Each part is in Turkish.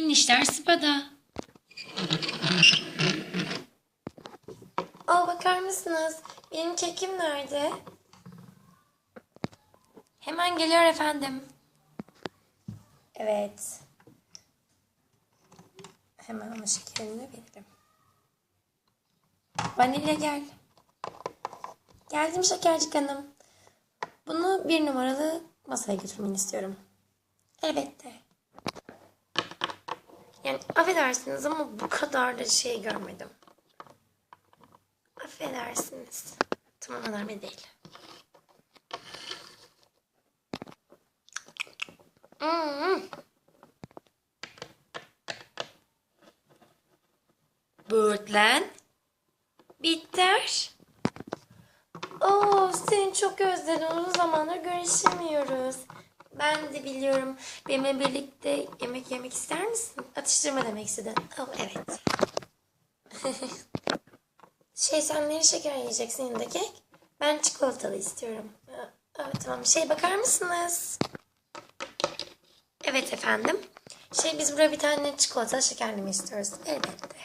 Minişler spada. Aa bakar mısınız? Benim kekim nerede? Hemen geliyor efendim. Evet. Hemen ama şekerini veririm. Vanilya gel. Geldim şekercik hanım. Bunu bir numaralı masaya götürmeni istiyorum. Elbette. Yani affedersiniz ama bu kadar da şey görmedim. Affedersiniz. Tamam önemli değil. Hmm. Böğürtlen. Bitter. Oo, seni çok özledim. Uzun zamandır görüşemiyoruz. Ben de biliyorum. Benimle birlikte yemek yemek ister misin? Atıştırma demek istedin. Oh, evet. şey sen neri şeker yiyeceksin yanında kek? Ben çikolatalı istiyorum. Evet tamam. Şey bakar mısınız? Evet efendim. Şey biz buraya bir tane çikolatalı şekerleme istiyoruz. Elbette.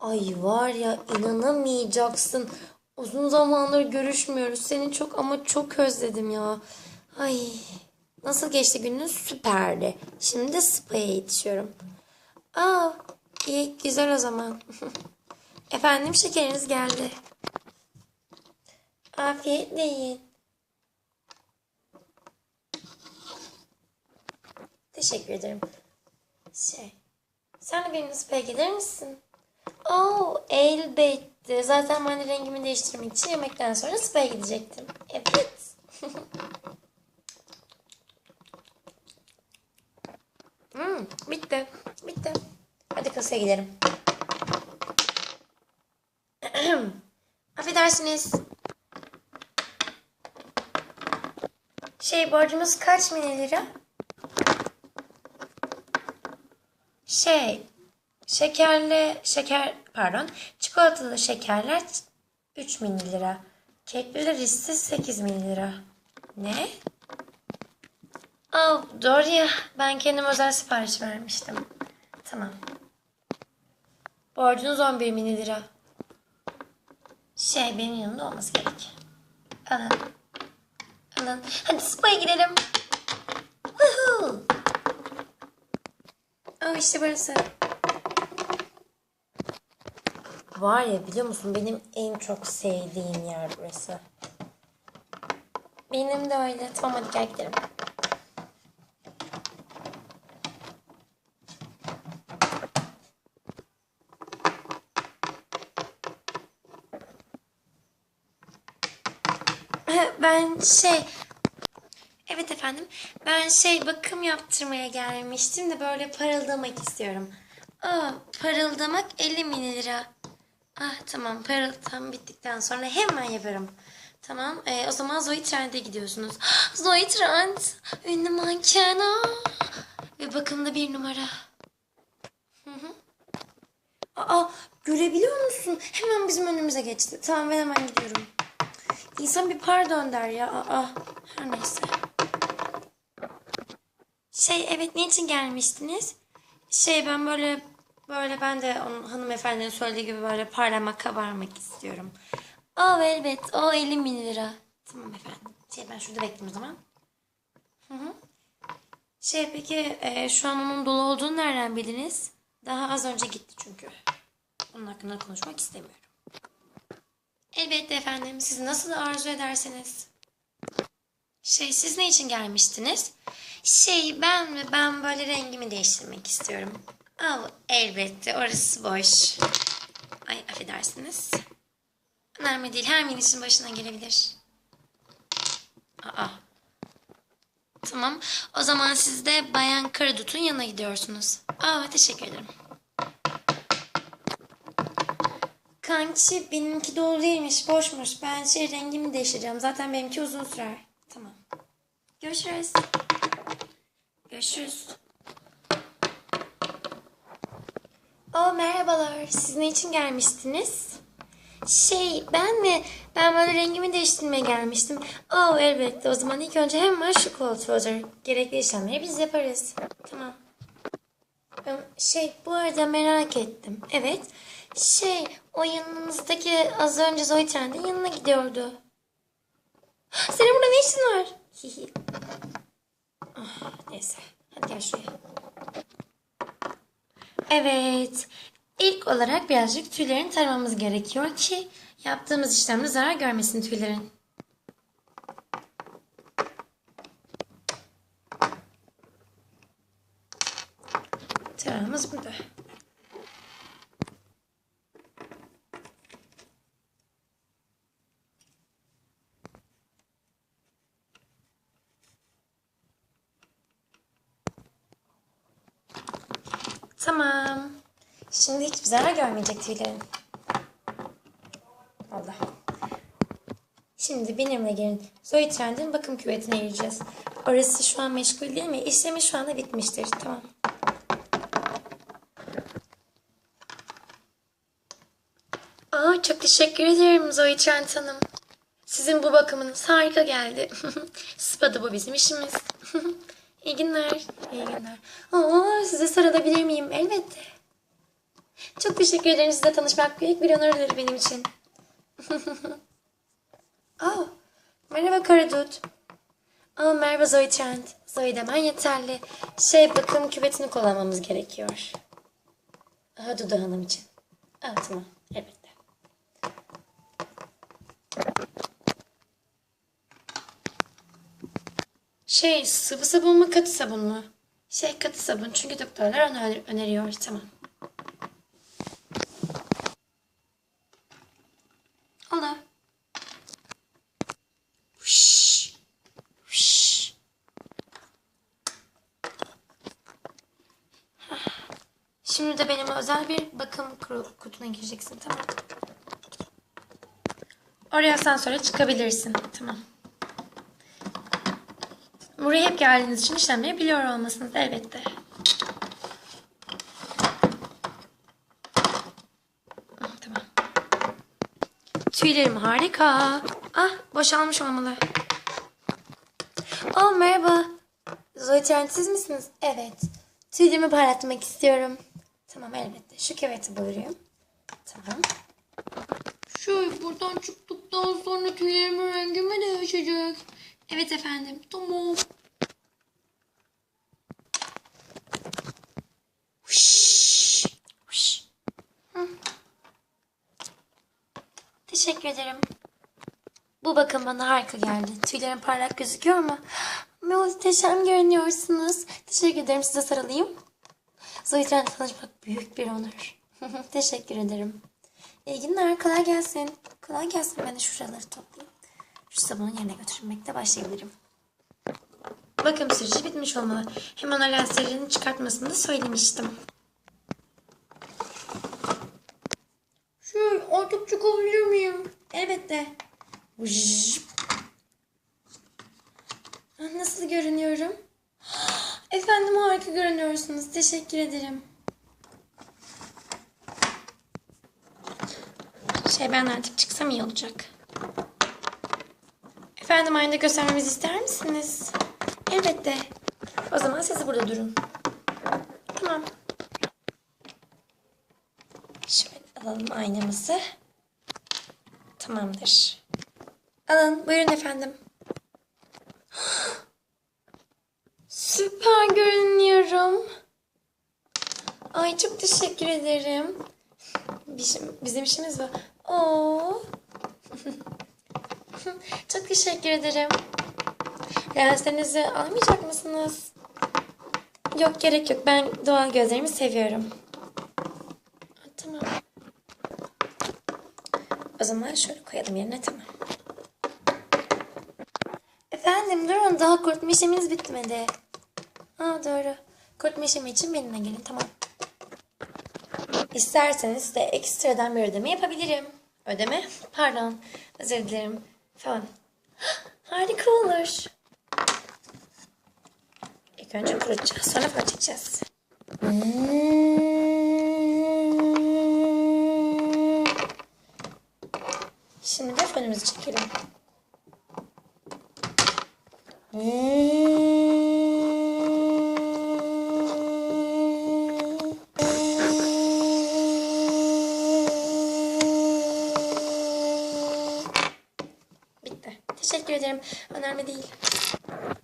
Ay var ya inanamayacaksın. Uzun zamandır görüşmüyoruz. Seni çok ama çok özledim ya. Ay nasıl geçti günün? Süperdi. Şimdi de spa'ya yetişiyorum. Aa iyi güzel o zaman. Efendim şekeriniz geldi. Afiyetle yiyin. Teşekkür ederim. Şey, sen de benimle spa'ya gelir misin? Oo, elbette. Zaten ben de rengimi değiştirmek için yemekten sonra spa'ya gidecektim. Evet. Kasaya gidelim. Affedersiniz. Şey borcumuz kaç mililira? Şey, Şekerli, şeker, pardon, çikolatalı şekerler 3 lira. Kekliler ise 8 lira. Ne? Oh, doğru ya. Ben kendim özel sipariş vermiştim. Tamam. Borcunuz 11 lira. Şey, benim yanımda olması gerek. Alın. Alın. Hadi spa'ya gidelim. Woohoo! Oh, işte burası. Var ya biliyor musun benim en çok sevdiğim yer burası. Benim de öyle. Tamam hadi gel gidelim. Ben şey... Evet efendim. Ben şey bakım yaptırmaya gelmiştim de böyle parıldamak istiyorum. Aa, parıldamak 50 bin lira. Ah tamam parıltam bittikten sonra hemen yaparım. Tamam ee, o zaman Zoe Trend'e gidiyorsunuz. Zoe Trend ünlü manken ve bakımda bir numara. Hı. Aa görebiliyor musun? Hemen bizim önümüze geçti. Tamam ben hemen gidiyorum. İnsan bir pardon der ya. Aa, her neyse. Şey evet niçin gelmiştiniz? Şey ben böyle böyle ben de onun hanımefendinin söylediği gibi böyle parlamak kabarmak istiyorum. O elbet o 50 bin lira. Tamam efendim. Şey ben şurada bekleyeyim o zaman. Hı hı. Şey peki e, şu an onun dolu olduğunu nereden bildiniz? Daha az önce gitti çünkü. Onun hakkında konuşmak istemiyorum. Elbette efendim. Siz nasıl arzu ederseniz. Şey siz ne için gelmiştiniz? Şey ben mi? Ben böyle rengimi değiştirmek istiyorum. Al elbette orası boş. Ay affedersiniz. Önemli değil. Her minişin başına gelebilir. Aa. Tamam. O zaman siz de Bayan Karadut'un yanına gidiyorsunuz. Aa teşekkür ederim. Kanki benimki dolu değilmiş, boşmuş. Ben şey rengimi değiştireceğim. Zaten benimki uzun sürer. Tamam. Görüşürüz. Görüşürüz. O merhabalar. Siz ne için gelmiştiniz? Şey ben mi? Ben böyle rengimi değiştirmeye gelmiştim. Oo elbette. O zaman ilk önce hemen şu koltuğu olur. Gerekli işlemleri biz yaparız. Tamam. Em, Şey bu arada merak ettim. Evet. Şey o yanınızdaki az önce Zoe Trend'in yanına gidiyordu. Senin burada ne işin var? Ah, neyse. Hadi gel şuraya. Evet. İlk olarak birazcık tüylerini taramamız gerekiyor ki yaptığımız işlemde zarar görmesin tüylerin. Taramamız burada. Tamam. Şimdi hiçbir zarar görmeyecek tüylerin. Allah. Şimdi benimle gelin. Zoe Trend'in bakım küvetine gireceğiz. Orası şu an meşgul değil mi? İşlemi şu anda bitmiştir. Tamam. Aa, çok teşekkür ederim Zoe Trent Hanım. Sizin bu bakımınız harika geldi. Spa'da bu bizim işimiz. İyi günler. İyi günler. Aa, size sarılabilir miyim? Elbette. Çok teşekkür ederim. Sizle tanışmak büyük bir onurdur benim için. Aa, merhaba Karadut. Aa, merhaba Zoe Trent. Zoe demen yeterli. Şey bakım küvetini kullanmamız gerekiyor. Aha, Dudu Hanım için. Aa, tamam. Elbette. Şey sıvı sabun mu katı sabun mu? Şey katı sabun çünkü doktorlar onu öner- öneriyor. Tamam. Olur. Huş. Huş. Hah. Şimdi de benim özel bir bakım kutuna gireceksin tamam. Oraya asansöre çıkabilirsin. Tamam. Buraya hep geldiğiniz için işlemleri biliyor olmasınız elbette. Tamam. Tüylerim harika. Ah boşalmış olmalı. Oh merhaba. Zoe siz misiniz? Evet. Tüylerimi parlatmak istiyorum. Tamam elbette. Şu küveti buyurayım. Tamam. Şey buradan çıktıktan sonra tüylerimin rengi mi değişecek? Evet efendim. Tamam. Huş. Teşekkür ederim. Bu bakım bana harika geldi. Tüylerim parlak gözüküyor mu? Muhteşem görünüyorsunuz. Teşekkür ederim. Size sarılayım. Zoe Trent'le tanışmak büyük bir onur. Teşekkür ederim. İyi günler. Kolay gelsin. Kolay gelsin. Ben de şuraları toplayayım. Şu sabunu yerine götürmekle başlayabilirim. Bakım süreci bitmiş olmalı. Hemen o lenslerini çıkartmasını da söylemiştim. Şey artık çıkabilir miyim? Elbette. Vıжж. Ah, Nasıl görünüyorum? Efendim harika görünüyorsunuz. Teşekkür ederim. Şey ben artık çıksam iyi olacak. Efendim aynada göstermemizi ister misiniz? Elbette. O zaman siz burada durun. Tamam. Şöyle alalım aynamızı. Tamamdır. Alın buyurun efendim. Süper görünüyorum. Ay çok teşekkür ederim. Bizim, bizim işimiz bu. Oo. çok teşekkür ederim. Lenslerinizi almayacak mısınız? Yok gerek yok. Ben doğal gözlerimi seviyorum. Tamam. O zaman şöyle koyalım yerine tamam. Efendim durun daha kurutma işleminiz bitmedi. Ha doğru. Kurutma işlemi için benimle gelin tamam. İsterseniz de ekstradan bir ödeme yapabilirim. Ödeme? Pardon. Özür dilerim. Falan. Harika olur. İlk önce kurutacağız. Sonra fırçacağız. Şimdi de fönümüzü çekelim. Ederim. Önemli değil.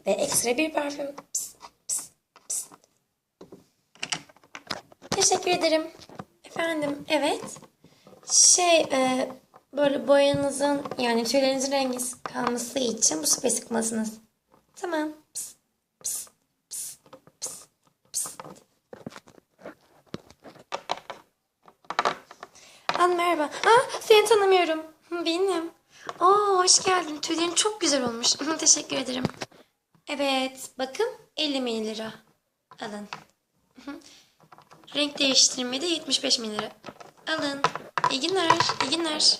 Ve ekstra bir parfüm. Pst, pst, pst. Teşekkür ederim. Efendim, evet. Şey, e, böyle boyanızın yani tüylerinizin rengi kalması için bu sprey sıkmalısınız. Tamam. Pst, pst, pst, pst, pst. An merhaba. Aa, seni tanımıyorum. Benim. Oo, hoş geldin. Tüylerin çok güzel olmuş. Teşekkür ederim. Evet, bakın 50 bin lira. Alın. Renk değiştirmeye de 75 bin lira. Alın. İyi günler. İyi günler.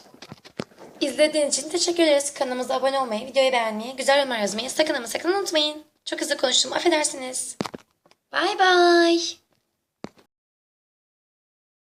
İzlediğiniz için teşekkür ederiz. Kanalımıza abone olmayı, videoyu beğenmeyi, güzel yorumlar yazmayı sakın ama sakın unutmayın. Çok hızlı konuştum. Affedersiniz. Bay bay.